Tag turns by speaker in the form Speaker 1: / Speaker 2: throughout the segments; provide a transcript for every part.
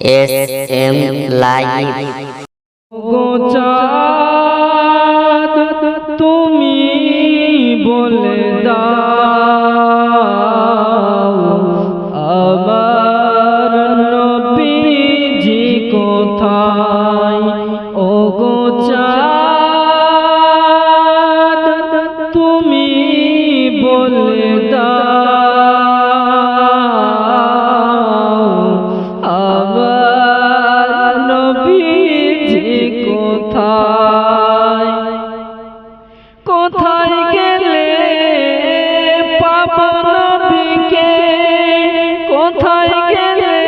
Speaker 1: S M live
Speaker 2: তুমি বলে পাব নবীকে কোথায় গেলে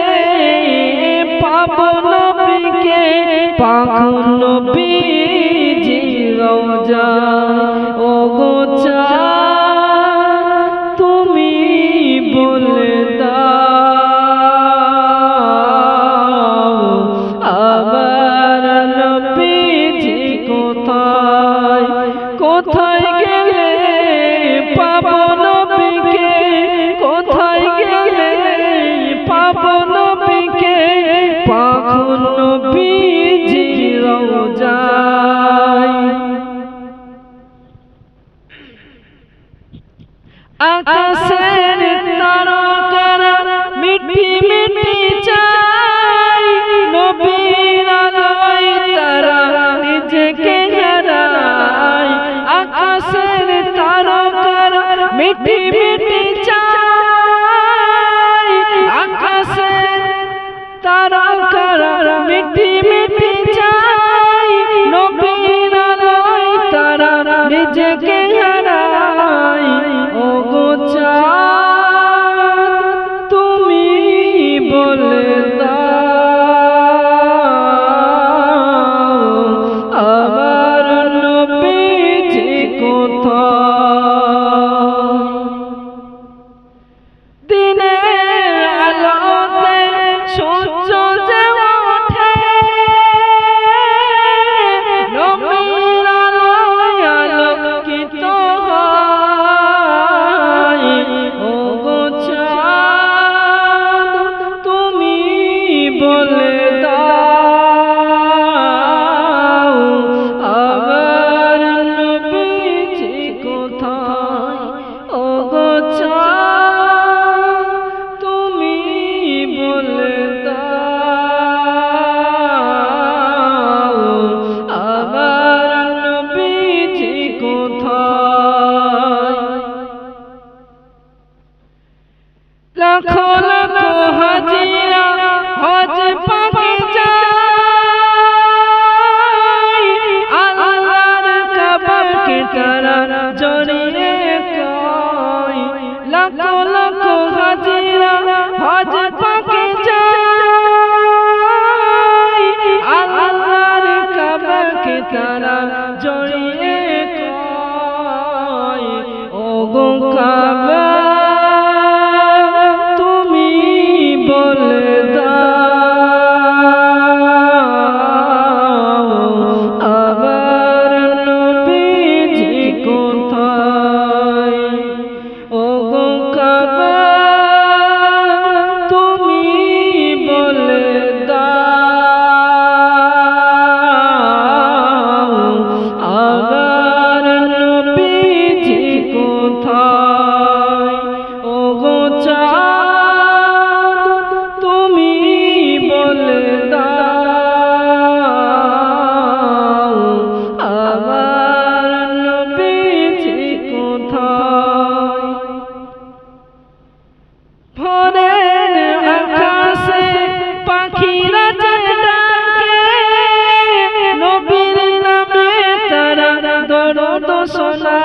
Speaker 2: পাব নবীকে? পাখ নবীজি রওজা। ও গোচা তুমি কোথায়? কোথায় আকাশের তারকারা মিঠি মিঠি চাই। নবীর আলোয় তারা নিজেকে হারায়। আকাশের তারকারা মিঠি মিঠি চাই। আকাশের তারকারা মিঠি মিঠি চাই। নবীর আলোয় তারা নিজেকে কত সোনা।